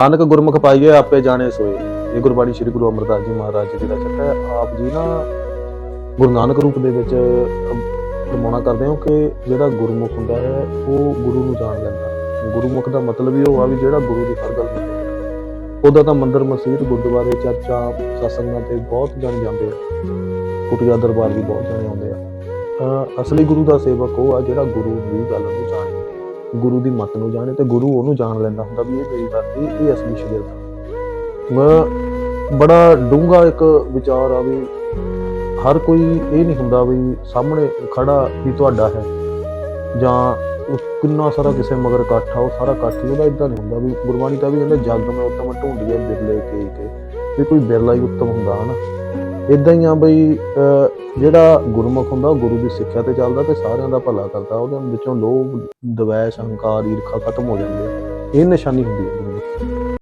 ਨਾਨਕ ਗੁਰਮੁਖ ਪਾਈਏ ਆਪੇ ਜਾਣੇ ਸੋਏ। ਇਹ ਗੁਰਬਾਣੀ ਸ੍ਰੀ ਗੁਰੂ ਅਮਰਦਾਸ ਜੀ ਮਹਾਰਾਜ ਜੀ ਦਾ ਚੱਕਰ ਹੈ। ਆਪ ਜੀ ਨਾ ਗੁਰੂ ਨਾਨਕ ਰੂਪ ਦੇ ਵਿੱਚ ਪ੍ਰਮਾਣਾ ਕਰਦੇ ਹੋ ਕਿ ਜਿਹੜਾ ਗੁਰਮੁਖ ਹੁੰਦਾ ਹੈ, ਉਹ ਗੁਰੂ ਨੂੰ ਜਾਣ ਲੈਂਦਾ। ਗੁਰਮੁਖ ਦਾ ਮਤਲਬ ਹੀ ਉਹ ਆ ਵੀ ਜਿਹੜਾ ਗੁਰੂ ਦੀ ਹਰ ਗੱਲ ਨੂੰ ਉਹਦਾ ਤਾਂ ਮੰਦਰ, ਮਸਜਿਦ, ਗੁਰਦੁਆਰੇ, ਚਰਚਾ ਸਤਸੰਗਾਂ ਤੇ ਬਹੁਤ ਜਣ ਜਾਂਦੇ ਆ। ਕੁਟਿਆ ਦਰਬਾਰ ਵੀ ਬਹੁਤ ਜਣੇ ਆਉਂਦੇ ਆ। ਅਸਲੀ ਗੁਰੂ ਦਾ ਸੇਵਕ ਉਹ ਆ ਜਿਹੜਾ ਗੁਰੂ ਦੀ ਗੱਲ ਨੂੰ ਜਾਣੇ ਗੁਰੂ ਦੀ ਮੱਤ ਨੂੰ ਜਾਣੇ ਤੇ ਗੁਰੂ ਉਹਨੂੰ ਜਾਣ ਲੈਂਦਾ ਹੁੰਦਾ ਵੀ ਇਹ ਮੇਰੀ ਗੱਲ ਇਹ ਅਸਲੀ ਸ਼ਗਿਰਦ ਮੈਂ ਬੜਾ ਡੂੰਘਾ ਇੱਕ ਵਿਚਾਰ ਆ ਵੀ ਹਰ ਕੋਈ ਇਹ ਨਹੀਂ ਹੁੰਦਾ ਵੀ ਸਾਹਮਣੇ ਖੜਾ ਵੀ ਤੁਹਾਡਾ ਹੈ ਜਾਂ ਕਿੰਨਾ ਸਾਰਾ ਕਿਸੇ ਮਗਰ ਇਕੱਠ ਆ, ਉਹ ਸਾਰਾ ਇਕੱਠ ਹੀ ਉਹਦਾ ਇਦਾਂ ਨਹੀਂ ਹੁੰਦਾ ਵੀ ਗੁਰਬਾਣੀ ਤਾਂ ਵੀ ਕਹਿੰਦਾ ਜੱਗ ਮੈਂ ਉੱਤਮ ਢੂੰਡੀਏ ਬਿਰਲੇ ਕੇ ਕੇ, ਵੀ ਕੋਈ ਬਿਰਲਾ ਹੀ ਉੱਤਮ ਹੁੰਦਾ ਹਨਾ। ਇਦਾਂ ਹੀ ਆ ਬਈ ਜਿਹੜਾ ਗੁਰਮੁਖ ਹੁੰਦਾ, ਉਹ ਗੁਰੂ ਦੀ ਸਿੱਖਿਆ ਤੇ ਚੱਲਦਾ ਤੇ ਸਾਰਿਆਂ ਦਾ ਭਲਾ ਕਰਦਾ। ਉਹਦੇ ਵਿੱਚੋਂ ਲੋਭ ਦਵੈਸ਼, ਹੰਕਾਰ, ਈਰਖਾ ਖਤਮ ਹੋ ਜਾਂਦੇ ਆ। ਇਹ ਨਿਸ਼ਾਨੀ ਹੁੰਦੀ ਹੈ